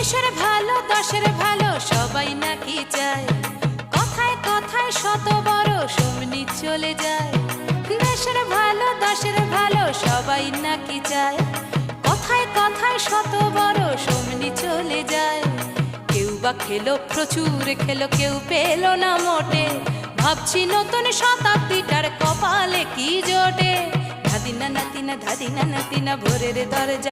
দেশের ভালো, দশের ভালো, সবাই নাকি চায়। কথায় কথায় শত বড় সমনি চলে যায়। দেশের ভালো, দশের ভালো, সবাই নাকি চায়। কথায় কথায় শত বড় সমনি চলে যায়। কেউ বা খেলো, প্রচুর খেলো, কেউ পেল না মোটে। ভাবছি নতুন শতাব্দীটার কপালে কি জোটে। ধাদিনা নাতিনা ধাদিনা নাতিনা, ভোরের দরজা